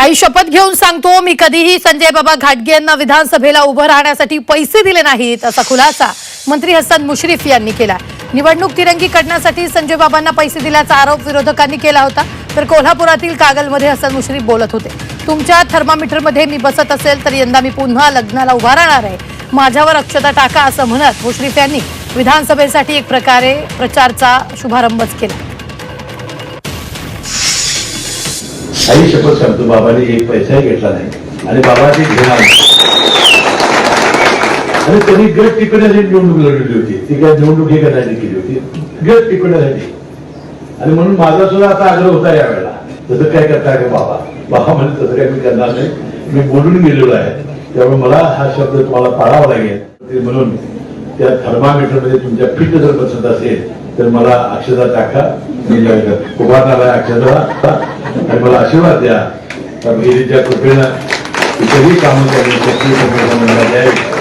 आई शपथ घेऊन सांगतो मी कधीही संजय बाबा घाटगे यांना विधानसभेला उभं राहण्यासाठी पैसे दिले नाहीत असा खुलासा मंत्री हसन मुश्रीफ यांनी केला. निवडणूक तिरंगी करण्यासाठी संजय बाबांना पैसे दिल्याचा आरोप विरोधकांनी केला होता तर कोल्हापुरातील कागलमध्ये हसन मुश्रीफ बोलत होते. तुमच्या थर्मामीटरमध्ये मी बसत असेल तर यंदा मी पुन्हा लग्नाला उभा राहणार आहे. माझ्यावर अक्षता टाका असं म्हणत मुश्रीफ यांनी विधानसभेसाठी एक प्रकारे प्रचारचा शुभारंभच केला. आई शपथ सांगतो बाबाने एक पैसाही घेतला नाही. आणि बाबा ते घेणार आणि त्यांनी गट टिकवण्यासाठी निवडणूक लढवली होती. ती काय निवडणूक हे करण्यासाठी केली होती. गट टिकवण्यासाठी आणि म्हणून माझा सुद्धा आता आग्रह होता यावेळेला. तसं काय करता का बाबा? बाबा म्हणजे तसं काय मी करणार नाही. मी बोलून गेलेलो आहे. त्यामुळे मला हा शब्द तुम्हाला पाळावा लागेल. म्हणून त्या थर्मामीटरमध्ये तुमच्या फिट जर बसत असेल तर मला अक्षता टाका. उभारणार आहे अक्षता आणि मला आशीर्वाद द्या. त्या विहिरीच्या कृपेनं इतरही कामं करण्यासाठी मंडळात यावी